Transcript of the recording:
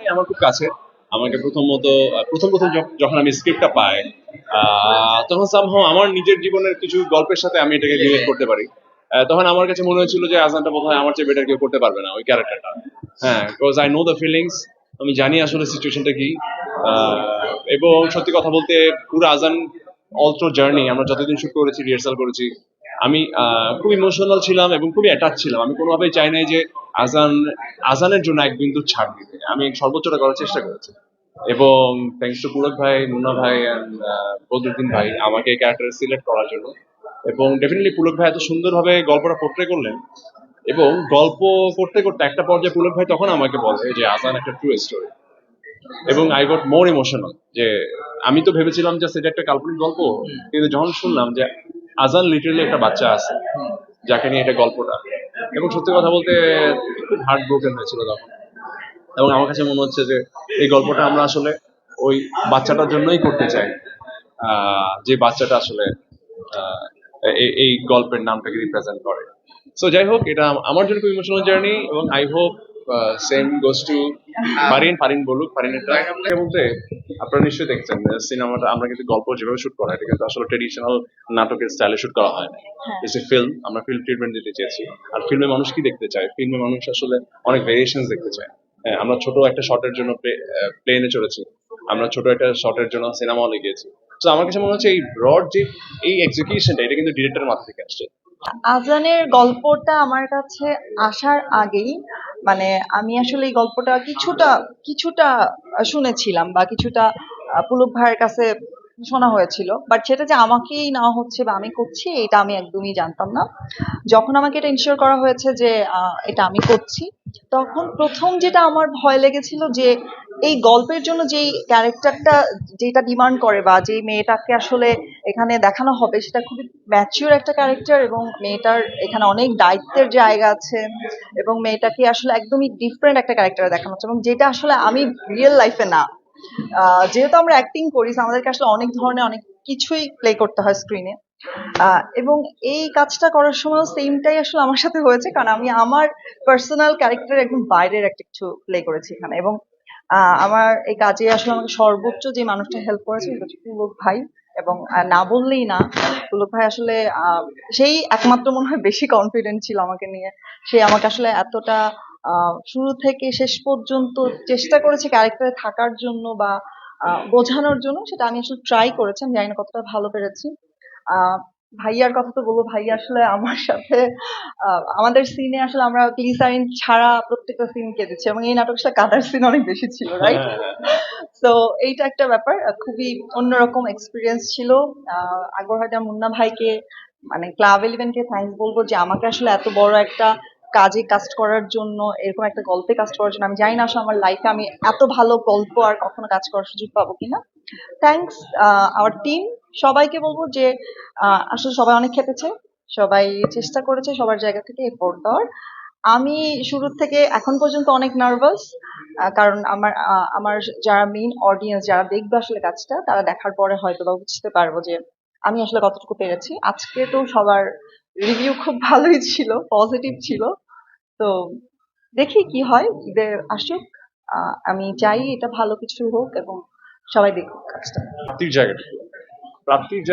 আমার খুব কাছে। আমাকে প্রথমত প্রথম প্রথম যখন আমি স্ক্রিপ্টটা পাই তখন সামহাও আমার নিজের জীবনের কিছু গল্পের সাথে আমি এটাকে রিলেট করতে পারি। তখন আমার কাছে মনে হয়েছিল যে আজানটা বোধহয় আমার চেয়ে বেটার কেউ করতে পারবে না ওই ক্যারেক্টারটা হ্যাঁ because I know the feelings আমি জানি আসলে সিচুয়েশনটা কি। এবং সত্যি কথা বলতে পুরো আজান অলথ্রো জার্নি আমরা যতদিন শুট করেছি রিহার্সাল করেছি, আমি খুব ইমোশনাল ছিলাম এবং খুবই অ্যাটাচ ছিলাম। আমি কোনোভাবেই চাই নাই যে আজান, আজানের জন্য এক বিন্দু ছাড় দিতে। আমি সর্বোচ্চটা করার চেষ্টা করেছি। এবং থ্যাংকস টু পুলক ভাই, মুন্না ভাই বদরুদ্দিন ভাই, আমাকে ক্যারেক্টার সিলেক্ট করার জন্য। এবং ডেফিনেটলি পুলক ভাই এত সুন্দরভাবে গল্পটা পোট্রে করলেন এবং গল্প করতে করতে একটা পর্যায়ে পুলক ভাই তখন আমাকে বলে যে, আজান একটা ট্রু স্টোরি এবং আই গট মোর ইমোশনাল যে আমি তো ভেবেছিলাম যে সেটা একটা কাল্পনিক গল্প কিন্তু যখন শুনলাম যে আজান লিটারালি একটা বাচ্চা আছে যাকে নিয়ে এটা গল্পটা। এবং সত্যি কথা বলতে খুব হার্ট ব্রোকেন হয়েছিল তখন। এবং আমার কাছে মনে হচ্ছে যে এই গল্পটা আমরা আসলে ওই বাচ্চাটার জন্যই করতে চাই। আহ, যে বাচ্চাটা আসলে আহ, এই- এই গল্পের নামটাকে রিপ্রেজেন্ট করে। সো যাই হোক এটা আমার জন্য খুব ইমোশনাল জার্নি এবং I hope same goes to Farin Farin বলুক ফারিনের ট্রাক বলতে আপনারা নিশ্চয়ই দেখছেন সিনেমাটা আমরা কিন্তু গল্প যেভাবে শুট করা এটা কিন্তু আসলে ট্রেডিশনাল নাটকের স্টাইলে শুট করা হয় না। ইটস এ ফিল্ম আমরা ফিল্ম ট্রিটমেন্ট দিতে চেয়েছি। আর ফিল্মে মানুষ কি দেখতে চায়? ফিল্মে মানুষ আসলে অনেক ভেরিয়েশন দেখতে চায়। হ্যাঁ, আমরা ছোট একটা শটের জন্য প্লেনে চলেছি আমরা ছোট একটা শটের জন্য সিনেমা হলে গিয়েছি। তো আমার কাছে মনে হচ্ছে এই ব্রড যে এই এক্সিকিউশনটা এটা কিন্তু ডিরেক্টরের মাথা থেকে আসছে। আজানের গল্পটা আমার কাছে আসার আগেই মানে আমি আসলে এই গল্পটা কিছুটা কিছুটা শুনেছিলাম বা কিছুটা পুলক ভাইয়ের কাছে শোনা হয়েছিল। বাট সেটা যে আমাকেই নেওয়া হচ্ছে বা আমি করছি, এটা আমি একদমই জানতাম না। যখন আমাকে এটা ইনশিওর করা হয়েছে যে এটা আমি করছি, তখন প্রথম যেটা আমার ভয় লেগেছিল যে এই গল্পের জন্য যেই ক্যারেক্টারটা, যেটা ডিমান্ড করে বা যেই মেয়েটাকে আসলে এখানে দেখানো হবে, সেটা খুবই ম্যাচিওর একটা ক্যারেক্টার এবং মেয়েটার এখানে অনেক দায়িত্বের জায়গা আছে এবং মেয়েটাকে আসলে একদমই ডিফারেন্ট একটা ক্যারেক্টার দেখানো হচ্ছে এবং যেটা আসলে আমি রিয়েল লাইফে না। যেহেতু আমরা অ্যাক্টিং করি আমাদেরকে আসলে অনেক ধরনের অনেক কিছুই প্লে করতে হয় স্ক্রিনে এবং এই কাজটা করার সময় সেমটাই আসলে আমার সাথে হয়েছে, কারণ আমি আমার পার্সোনাল ক্যারেক্টার একদম বাইরের একটা কিছু প্লে করেছি এখানে এবং আমার এই কাজে আসলে আমাকে সর্বোচ্চ যে মানুষটা হেল্প করেছে পুলক ভাই এবং না বললেই না, পুলক ভাই আসলে সেই একমাত্র মনে হয় বেশি কনফিডেন্ট ছিল আমাকে নিয়ে। সে আমাকে আসলে এতটা শুরু থেকে শেষ পর্যন্ত চেষ্টা করেছে ক্যারেক্টারে থাকার জন্য বা বোঝানোর জন্য, সেটা আমি আসলে ট্রাই করেছি। আমি জানি না কতটা ভালো পেরেছি। ভাইয়ার কথা তো বলব ভাইয়া আসলে আমার সাথে আমাদের সিনে আসলে আমরা গ্লিসারিন ছাড়া প্রত্যেকটা সিন কেঁদেছি এবং এই নাটকটা কাদার সিন অনেক বেশি ছিল রাইট তো এইটা একটা ব্যাপার খুবই অন্যরকম এক্সপিরিয়েন্স ছিল। হায়দার মুন্না ভাইকে মানে ক্লাব ইলেভেনকে থ্যাঙ্কস বলব যে আমাকে আসলে এত বড় একটা কাজে কাস্ট করার জন্য এরকম একটা গল্পে কাস্ট করার জন্য। আমি জানি না আসলে আমার লাইফে আমি এত ভালো গল্প আর কখনো কাজ করার সুযোগ পাবো কিনা। থ্যাঙ্কস আওয়ার টিম সবাইকে বলব যে আসলে সবাই অনেক খেটেছে সবাই চেষ্টা করেছে সবার জায়গা থেকে এফোর্ট দেওয়ার। আমি শুরু থেকে এখন পর্যন্ত অনেক নার্ভাস কারণ আমার আমার যারা মেইন অডিয়েন্স যারা দেখবে আসলে কাজটা, তারা দেখার পরে হয়তো বা বুঝতে পারব যে, আমি আসলে কতটুকু পেরেছি। আজকে তো সবার রিভিউ খুব ভালোই ছিল পজিটিভ ছিল। তো দেখি কি হয় ঈদের আসুক আমি চাই এটা ভালো কিছু হোক এবং সবাই দেখুক কাজটা। প্রাপ্তির জায়গাটা। প্রাপ্তির জায়গা